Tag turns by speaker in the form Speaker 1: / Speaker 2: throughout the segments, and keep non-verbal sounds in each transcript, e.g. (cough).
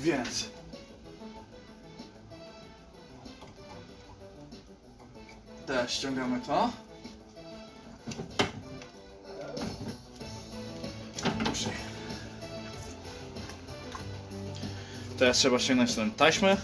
Speaker 1: Więc. Teraz ściągamy to. Teraz trzeba ściągnąć tę taśmę.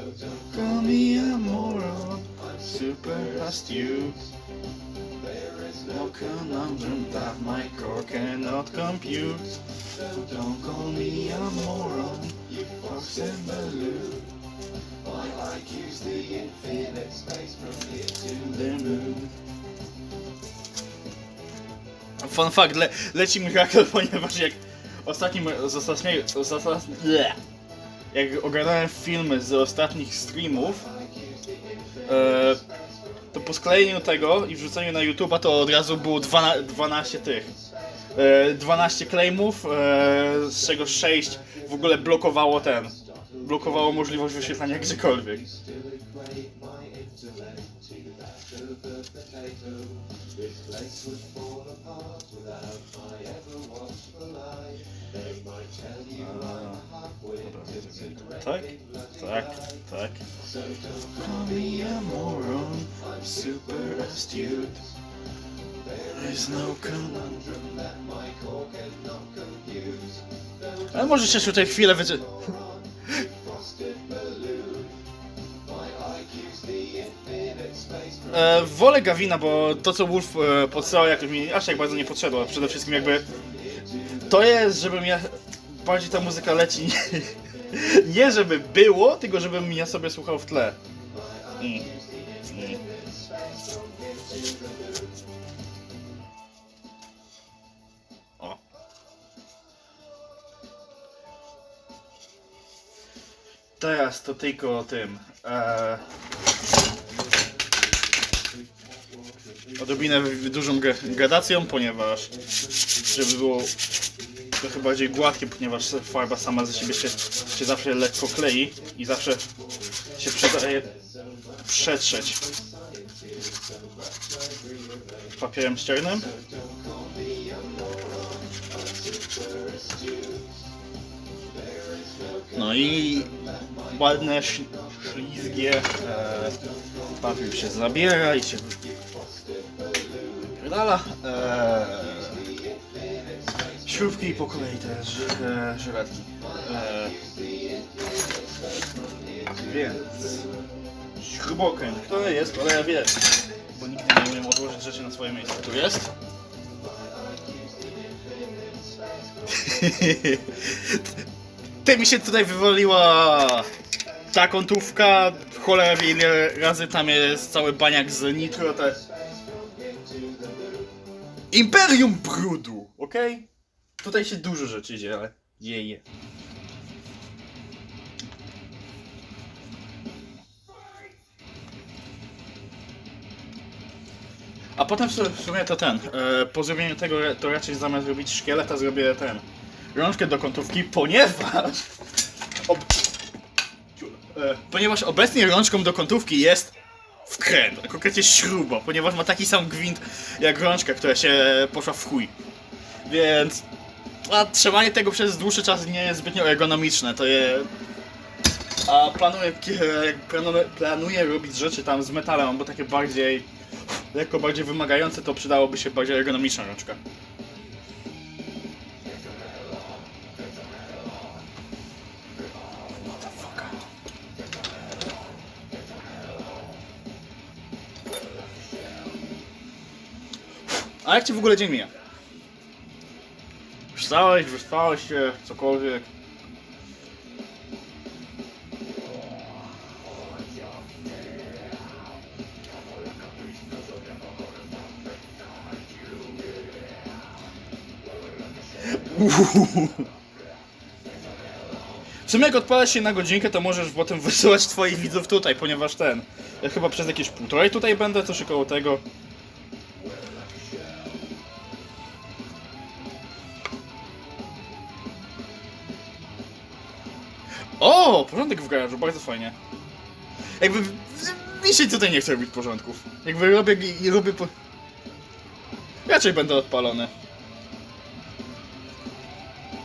Speaker 2: Don't
Speaker 1: call me a moron, super astute.
Speaker 2: there is
Speaker 1: No conundrum that my core cannot compute. So don't call me a moron, you fox the loop.
Speaker 2: my IQ's the infinite space from here to
Speaker 1: The moon. Fun fact, le leci Miracle, (laughs) ponieważ jak ostatnim, z ostatniego, z ostatni, bleh. Jak oglądałem filmy z ostatnich streamów, e, to po sklejeniu tego i wrzuceniu na YouTube'a to od razu było 12, 12 tych. E, 12 claimów, e, z czego 6 w ogóle blokowało ten. Blokowało możliwość wyświetlania gdziekolwiek.
Speaker 2: Still equate my intellect to that of a potato. This place would fall apart without my ever watchful eye. They might tell you ah. I'm a half-wit,
Speaker 1: Tak, tak, tak.
Speaker 2: So don't
Speaker 1: Call me a moron, I'm super astute. There is no conundrum.
Speaker 2: that my core cannot confuse.
Speaker 1: Ale możesz się tutaj chwilę wyczy... E, wolę Gawina, bo to co Wolf e, podstawał jakoś mi aż tak bardzo nie potrzeba. Przede wszystkim jakby... To jest, żebym ja... Bardziej ta muzyka leci nie, (laughs) nie żeby było, tylko żebym ja sobie słuchał w tle. Mm. Mm. O. Teraz to tylko o tym. E... Odrobinę dużą gradacją, ponieważ żeby było trochę bardziej gładkie, ponieważ farba sama ze siebie się, się zawsze lekko klei i zawsze się przydaje przetrzeć papierem ściernym. No i ładne, ślizgie e, papier się zabiera i się wypierdala. E, śrubki po kolei też, e, żyletki. E, więc śrubokręt, który jest, ale ja wiem, bo nigdy nie umiem odłożyć rzeczy na swoje miejsce. Tu jest. (laughs) Ty mi się tutaj wywaliła ta kątówka, cholera wie ile razy tam jest cały baniak z nitro, te... Imperium brudu, okej? Tutaj się dużo rzeczy dzieje, dzieje. A potem w sumie to ten, e, po zrobieniu tego to raczej zamiast robić szkieleta zrobię ten, rączkę do kątówki, ponieważ ob... e, ponieważ obecnie rączką do kątówki jest wkręt, a konkretnie śruba, ponieważ ma taki sam gwint jak rączka, która się poszła w chuj. Więc a trzymanie tego przez dłuższy czas nie jest zbytnio ergonomiczne, to je... A planuję, planuję, planuję robić rzeczy tam z metalem, albo takie bardziej, lekko bardziej wymagające, to przydałoby się bardziej ergonomiczna rączka. A jak ci w ogóle dzień mija? Wstałeś, wyspałeś się, cokolwiek? Uuu. W sumie jak odpalasz się na godzinkę, to możesz potem wysyłać twoich widzów tutaj, ponieważ ten... Ja chyba przez jakieś półtorej tutaj będę, coś około tego. Porządek w garażu, bardzo fajnie. Jakby mi się tutaj nie chce robić porządków. Jakby robię robię po... Raczej będę odpalony.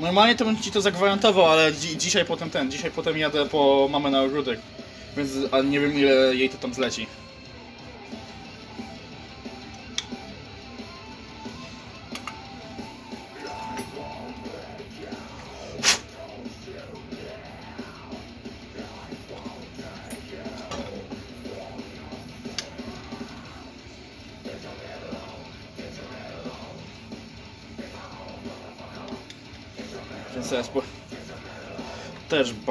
Speaker 1: Normalnie to bym ci to zagwarantował, ale dzi dzisiaj potem ten, dzisiaj potem jadę po mamę na ogródek. Więc ale nie wiem ile jej to tam zleci.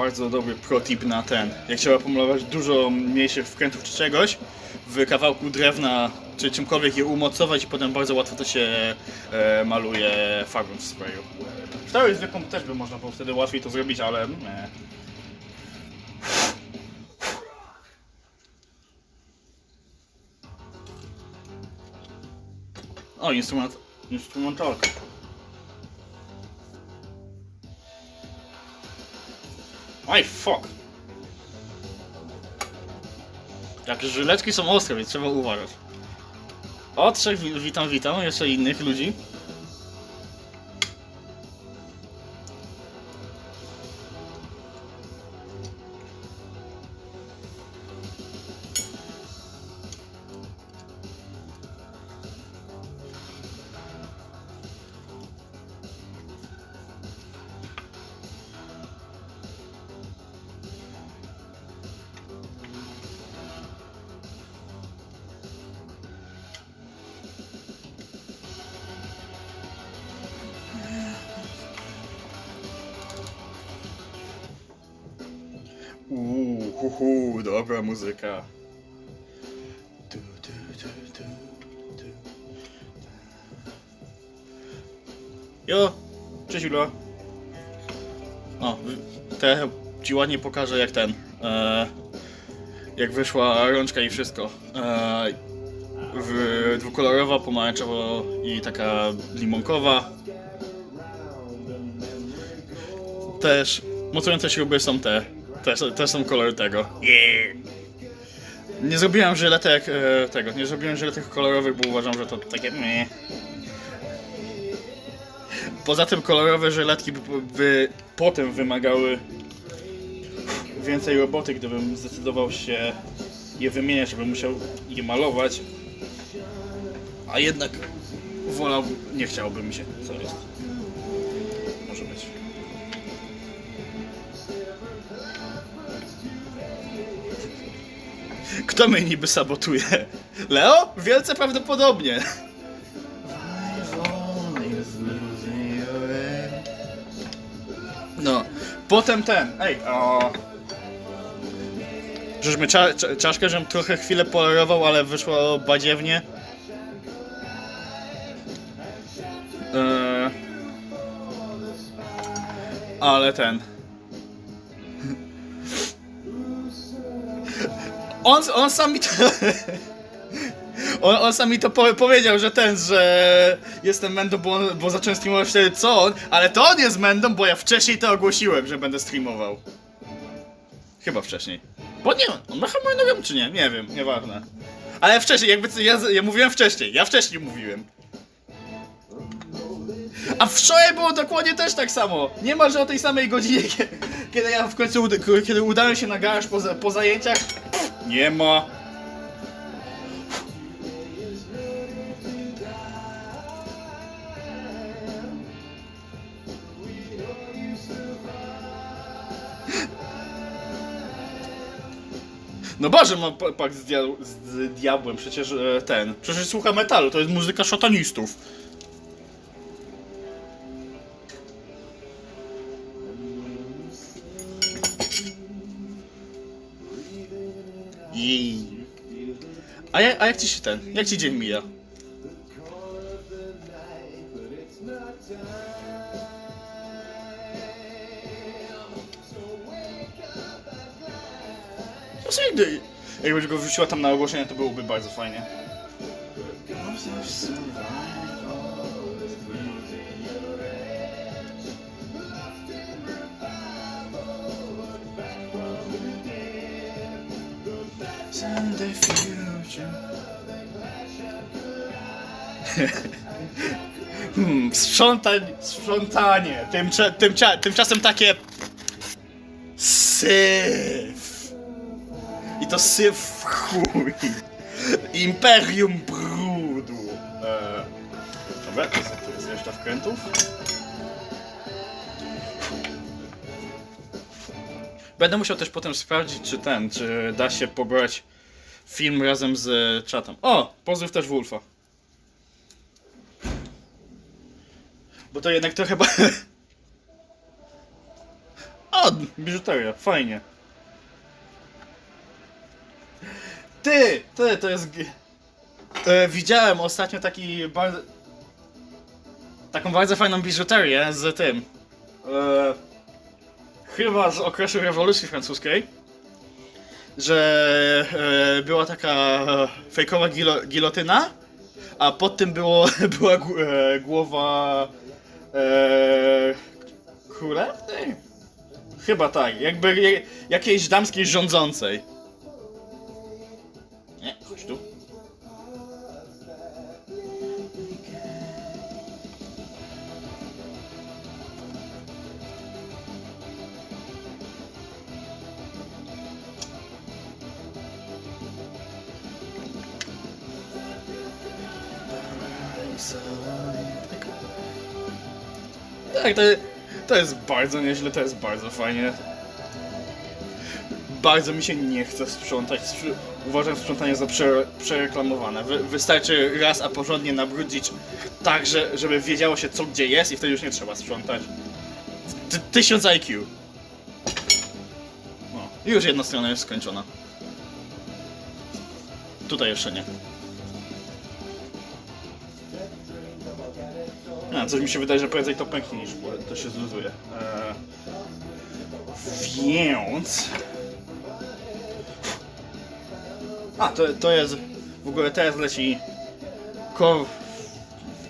Speaker 1: Bardzo dobry protip na ten. Jak trzeba pomalować dużo mniejszych wkrętów czy czegoś, w kawałku drewna czy czymkolwiek je umocować i potem bardzo łatwo to się e, maluje farbą w sprayu. Teorii zwykłą też by można było wtedy łatwiej to zrobić, ale nie. O, instrument, instrumentalka. Oj, fuck. Jak żyletki są ostre, więc trzeba uważać. O, trzech wi- witam, witam, jeszcze innych ludzi. Uuu, hu, hu, dobra muzyka. Jo, cześć Jula. O, te ci ładnie pokażę jak ten. E, jak wyszła rączka i wszystko. E, w, dwukolorowa, pomarańczowo i taka limonkowa. Też mocujące śruby są te. Też, też są kolory tego. Nie zrobiłem żyletek e, tego, nie zrobiłem żyletek kolorowych, bo uważam, że to takie meh. Poza tym kolorowe żyletki by, by potem wymagały więcej roboty, gdybym zdecydował się je wymieniać, żebym musiał je malować. A jednak wolałbym, nie chciałbym się, co jest. Kto mnie niby sabotuje? Leo? Wielce prawdopodobnie. No, potem ten, ej, o... Żeśmy cza, cza, czaszkę, żebym trochę chwilę polerował, ale wyszło badziewnie. Eee, ale ten... On, on sam mi to... On, on sam mi to po, powiedział, że ten, że jestem Mendą, bo, bo zacząłem streamować wtedy co on, ale to on jest Mendą, bo ja wcześniej to ogłosiłem, że będę streamował. Chyba wcześniej. Bo nie, on ma chyba nogę czy nie? Nie wiem, nieważne. Ale wcześniej, jakby ja, ja mówiłem wcześniej, ja wcześniej mówiłem. A wczoraj było dokładnie też tak samo. Niemalże o tej samej godzinie, (laughs) kie- kiedy ja w końcu uda, kiedy udałem się na garaż po, po zajęciach. Nie ma. No Boże, mam pa- pakt z, dia- z diabłem, przecież e, ten. Przecież słucha metalu, to jest muzyka szatanistów. Jej. A, ja, a jak ci się ten? Jak ci dzień mija? No sobie gdy, jakbyś go wrzuciła tam na ogłoszenie, to byłoby bardzo fajnie. Future. (laughs) hmm, sprzątań, sprzątanie. Tymcza, tymcza, tymczasem takie... Syf. I to syf w chuj. Imperium brudu. Eee, dobra, to jest reszta wkrętów. Będę musiał też potem sprawdzić, czy ten, czy da się pobrać film razem z czatem. O! Pozdrów też Wolfa. Bo to jednak chyba... (laughs) O! Biżuteria, fajnie. Ty! Ty, to jest... E, widziałem ostatnio taki bardzo... Taką bardzo fajną biżuterię z tym. E, chyba z okresu rewolucji francuskiej. Że e, była taka e, fejkowa gilo, gilotyna, a pod tym było, (laughs) była e, głowa e, królewny? Chyba tak, jakby je, jakiejś damskiej rządzącej. Nie, chodź tu. Tak, to, to jest bardzo nieźle, to jest bardzo fajnie. Bardzo mi się nie chce sprzątać. Sprz- Uważam sprzątanie za prze, przereklamowane. Wy, wystarczy raz, a porządnie nabrudzić tak, że, żeby wiedziało się co gdzie jest i wtedy już nie trzeba sprzątać. Ty, tysiąc IQ. No, już jedna strona jest skończona. Tutaj jeszcze nie. Coś mi się wydaje, że prędzej to pęknie niż to się zluzuje. Eee, więc... A, to, to jest... W ogóle teraz leci... Cover...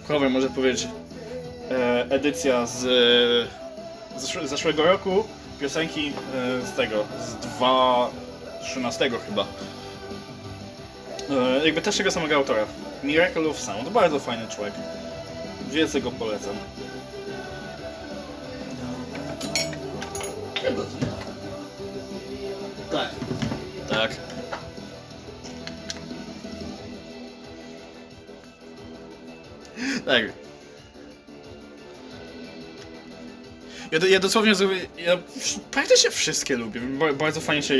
Speaker 1: Cover, może powiedzieć... E, edycja z... e, Zeszłe, zeszłego roku. Piosenki e, z tego... Z 2013 chyba. E, jakby też tego samego autora. Miracle of Sound. Bardzo fajny człowiek. Wielce go polecam. Tak. Tak. Tak. Ja, ja dosłownie zrobię. Ja praktycznie wszystkie lubię. Ba- Bardzo fajnie się,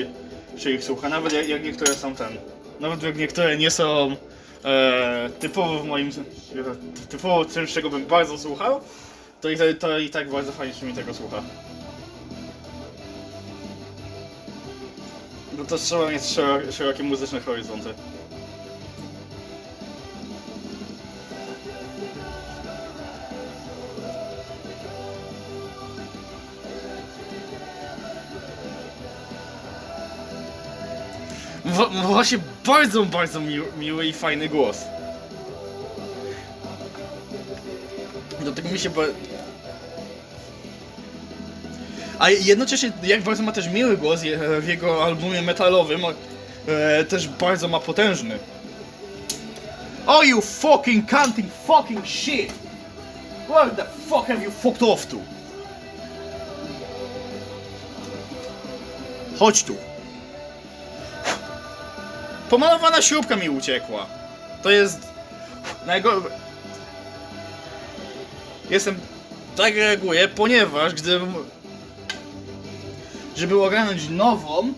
Speaker 1: się ich słucha. Nawet jak, jak niektóre są ten. Nawet jak niektóre nie są e, typowo w moim. typowo czymś, czego bym bardzo słuchał, to i, to i tak bardzo fajnie się mi tego słucha. No to trzeba mieć szero- szerokie muzyczne horyzonty. Ma właśnie bardzo, bardzo miły, miły i fajny głos. Dlatego mi się ba... A jednocześnie, jak bardzo ma też miły głos w jego albumie metalowym, e, też bardzo ma potężny. Oh you fucking cunting fucking shit! Where the fuck have you fucked off to? Chodź tu. Pomalowana śrubka mi uciekła. To jest... Najgo... Jestem... Tak reaguję, ponieważ gdybym... Żeby ogarnąć nową,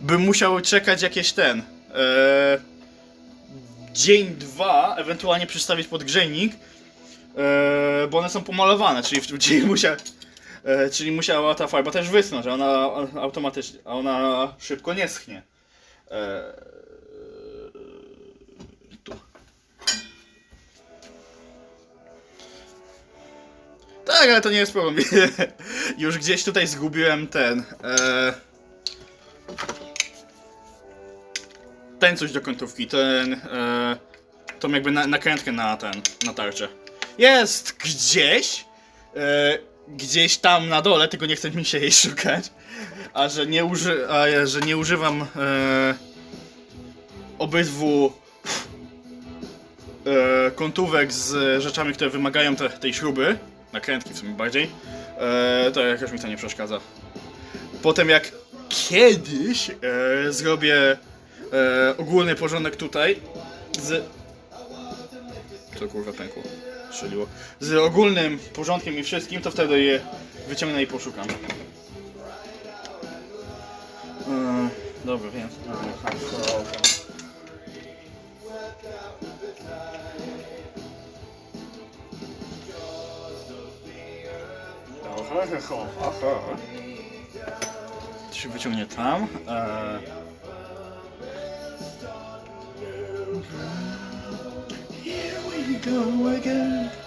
Speaker 1: bym musiał czekać jakieś ten... E, dzień, dwa, ewentualnie przystawić pod grzejnik, e, bo one są pomalowane, czyli, w- czyli, musia, e, czyli musiała ta farba też wysnąć, a ona automatycznie, a ona szybko nie schnie. E, tu. Tak, ale to nie jest problem. (laughs) Już gdzieś tutaj zgubiłem ten. E, ten coś do końcówki, ten. E, tą jakby na, nakrętkę na ten, na tarczę. Jest gdzieś. Gdzieś tam na dole, tylko nie chce mi się jej szukać. A że nie, uży, a że nie używam e, obydwu e, kątówek z rzeczami, które wymagają te, tej śruby, nakrętki w sumie bardziej, e, to jakoś mi to nie przeszkadza. Potem jak kiedyś e, zrobię e, ogólny porządek tutaj z... Co kurwa pękło? Strzeliło. Z ogólnym porządkiem i wszystkim, to wtedy je wyciągnę i poszukam. Więc... Aha, dobra. Aha. To się wyciągnie tam. E... Here we go again.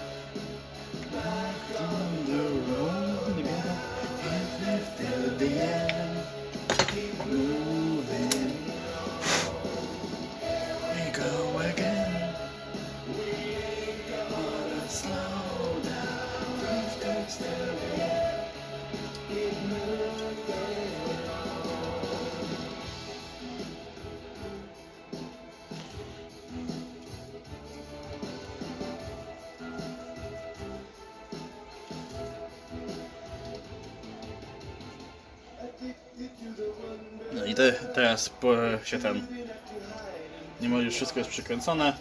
Speaker 1: Te, teraz się ten. Nie ma już wszystko jest przykręcone.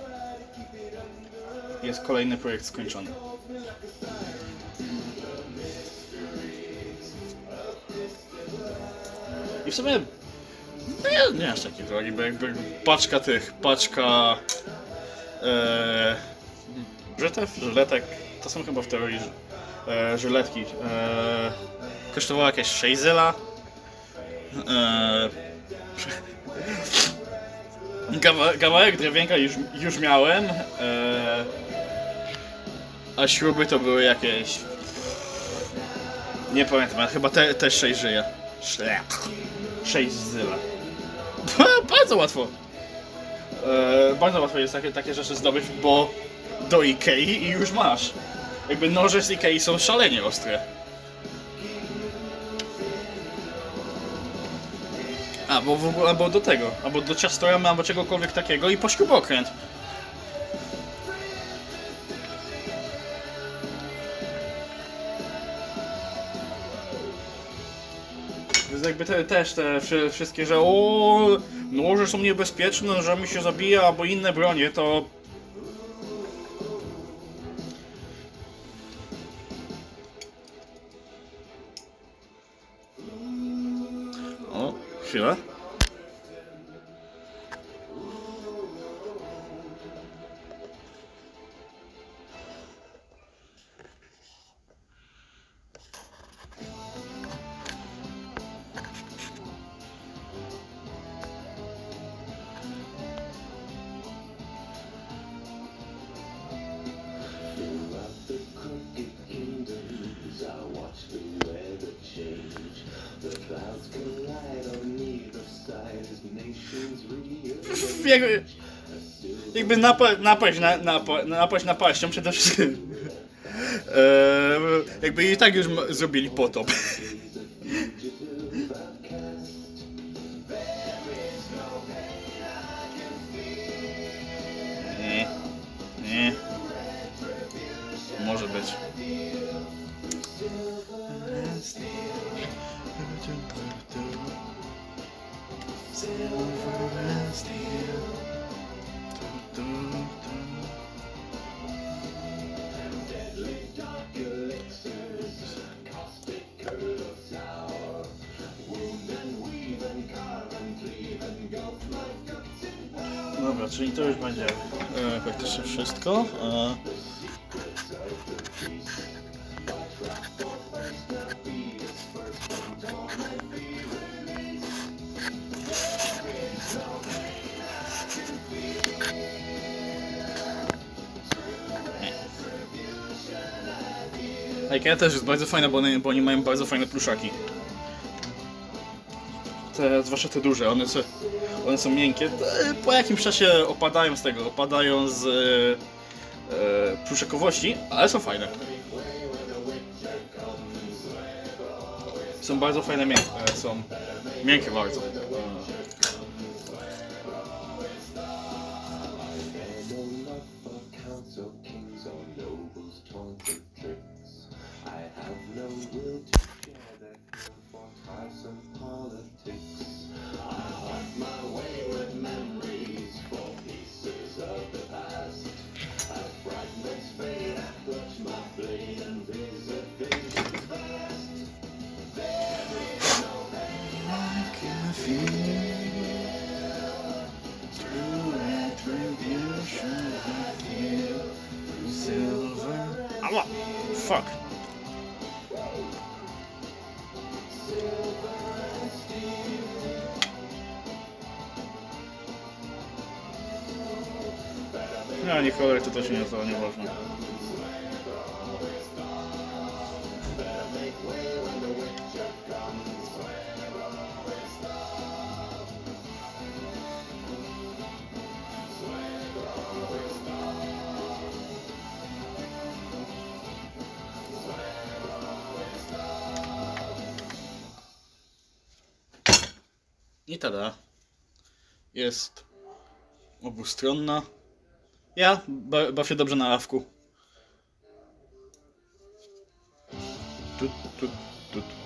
Speaker 1: Jest kolejny projekt skończony. I w sumie no nie, nie aż taki drogi, bo jakby paczka tych, paczka e, żytew, żyletek, to są chyba w teorii e, żyletki. E, kosztowała jakieś 6 zyla. E, kawa, kawałek drewienka już, już miałem. E, a śruby to były jakieś. Nie pamiętam, ale chyba te, też 6 żyje. Szlech. 6 zyla. (laughs) bardzo łatwo. E, bardzo łatwo jest takie, takie rzeczy zdobyć, bo do Ikei i już masz. Jakby noże z Ikei są szalenie ostre. Albo w ogóle, albo do tego, albo do ciastoramy, albo czegokolwiek takiego i po śrubokręt. Więc jakby te, też te wszy- wszystkie, że o, noże są niebezpieczne, że mi się zabija, albo inne bronie, to... O, chwilę. Jakby, jakby napa, napaść, na, napa, napaść napaścią przede wszystkim. (laughs) Eee, jakby i tak już zrobili potop. (laughs) czyli to już będzie e, praktycznie wszystko. E, IKEA też jest bardzo fajna, bo, bo oni mają bardzo fajne pluszaki. Te, zwłaszcza te duże, one są, one są miękkie. Te, Po jakimś czasie opadają z tego, opadają z e, e, pluszakowości, ale są fajne. Są bardzo fajne, miękkie, są miękkie bardzo. No nie kolor to też nie jest to nieważne. I tada. Jest obustronna. Ja ba baw się dobrze na awku. Tu, tu, tu, tu.